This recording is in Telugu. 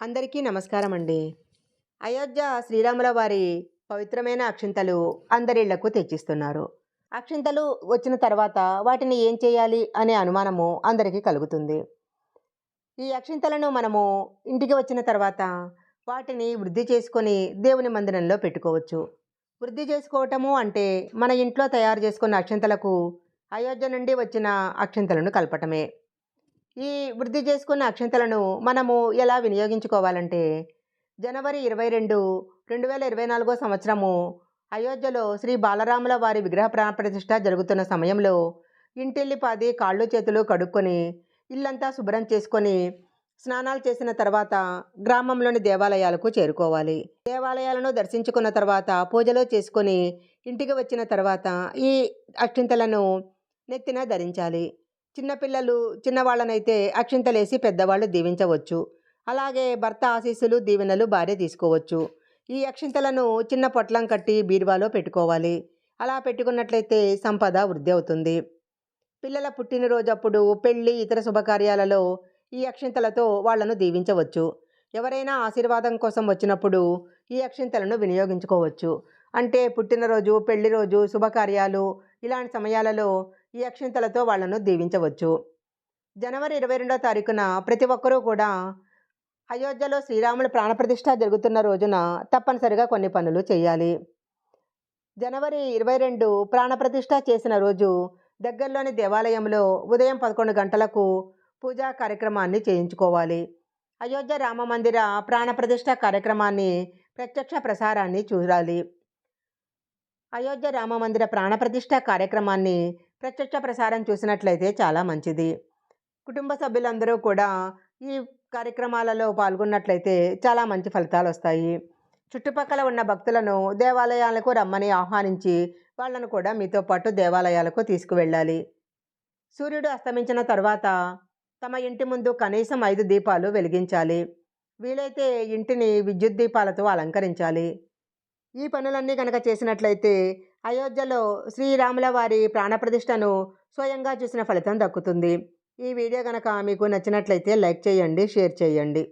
అందరికీ నమస్కారం అండి అయోధ్య శ్రీరాముల వారి పవిత్రమైన అక్షింతలు అందరిళ్ళకు తెచ్చిస్తున్నారు. అక్షింతలు వచ్చిన తర్వాత వాటిని ఏం చేయాలి అనే అనుమానము అందరికీ కలుగుతుంది. ఈ అక్షింతలను మనము ఇంటికి వచ్చిన తర్వాత వాటిని వృద్ధి చేసుకొని దేవుని మందిరంలో పెట్టుకోవచ్చు. వృద్ధి చేసుకోవటము అంటే మన ఇంట్లో తయారు చేసుకున్న అక్షింతలకు అయోధ్య నుండి వచ్చిన అక్షింతలను కలపటమే. ఈ వృద్ధి చేసుకున్న అక్షింతలను మనము ఎలా వినియోగించుకోవాలంటే జనవరి ఇరవై రెండు రెండు వేల ఇరవై నాలుగో సంవత్సరము అయోధ్యలో శ్రీ బాలరాముల వారి విగ్రహ ప్రాణప్రతిష్ఠ జరుగుతున్న సమయంలో ఇంటిల్లిపాది కాళ్ళు చేతులు కడుక్కొని ఇల్లంతా శుభ్రం చేసుకొని స్నానాలు చేసిన తర్వాత గ్రామంలోని దేవాలయాలకు చేరుకోవాలి. దేవాలయాలను దర్శించుకున్న తర్వాత పూజలు చేసుకొని ఇంటికి వచ్చిన తర్వాత ఈ అక్షింతలను నెత్తిన ధరించాలి. చిన్నపిల్లలు చిన్నవాళ్ళనైతే అక్షింతలేసి పెద్దవాళ్ళు దీవించవచ్చు. అలాగే భర్త ఆశీస్సులు దీవెనలు భార్య తీసుకోవచ్చు. ఈ అక్షింతలను చిన్న పొట్లం కట్టి బీరువాలో పెట్టుకోవాలి. అలా పెట్టుకున్నట్లయితే సంపద వృద్ధి అవుతుంది. పిల్లల పుట్టినరోజు అప్పుడు పెళ్ళి ఇతర శుభకార్యాలలో ఈ అక్షింతలతో వాళ్ళను దీవించవచ్చు. ఎవరైనా ఆశీర్వాదం కోసం వచ్చినప్పుడు ఈ అక్షింతలను వినియోగించుకోవచ్చు. అంటే పుట్టినరోజు పెళ్ళి రోజు శుభకార్యాలు ఇలాంటి సమయాలలో ఈ అక్షింతలతో వాళ్ళను దీవించవచ్చు. జనవరి ఇరవై రెండో తారీఖున ప్రతి ఒక్కరూ కూడా అయోధ్యలో శ్రీరాముల ప్రాణప్రతిష్ఠ జరుగుతున్న రోజున తప్పనిసరిగా కొన్ని పనులు చేయాలి. జనవరి ఇరవై రెండు ప్రాణప్రతిష్ఠ చేసిన రోజు దగ్గరలోని దేవాలయంలో ఉదయం పదకొండు గంటలకు పూజా కార్యక్రమాన్ని చేయించుకోవాలి. అయోధ్య రామ మందిర ప్రాణప్రతిష్ఠ కార్యక్రమాన్ని ప్రత్యక్ష ప్రసారాన్ని చూడాలి. అయోధ్య రామ మందిర ప్రాణప్రతిష్ఠ కార్యక్రమాన్ని ప్రత్యక్ష ప్రసారం చూసినట్లయితే చాలా మంచిది. కుటుంబ సభ్యులందరూ కూడా ఈ కార్యక్రమాలలో పాల్గొన్నట్లయితే చాలా మంచి ఫలితాలు వస్తాయి చుట్టుపక్కల ఉన్న భక్తులను దేవాలయాలకు రమ్మని ఆహ్వానించి వాళ్ళను కూడా మీతో పాటు దేవాలయాలకు తీసుకువెళ్ళాలి. సూర్యుడు అస్తమించిన తర్వాత తమ ఇంటి ముందు కనీసం ఐదు దీపాలు వెలిగించాలి. వీలైతే ఇంటిని విద్యుత్ దీపాలతో అలంకరించాలి. ఈ పనులన్నీ కనుక చేసినట్లయితే అయోధ్యలో శ్రీరాముల వారి ప్రాణప్రతిష్టను స్వయంగా చూసిన ఫలితం దక్కుతుంది. ఈ వీడియో కనుక మీకు నచ్చినట్లయితే లైక్ చేయండి షేర్ చేయండి.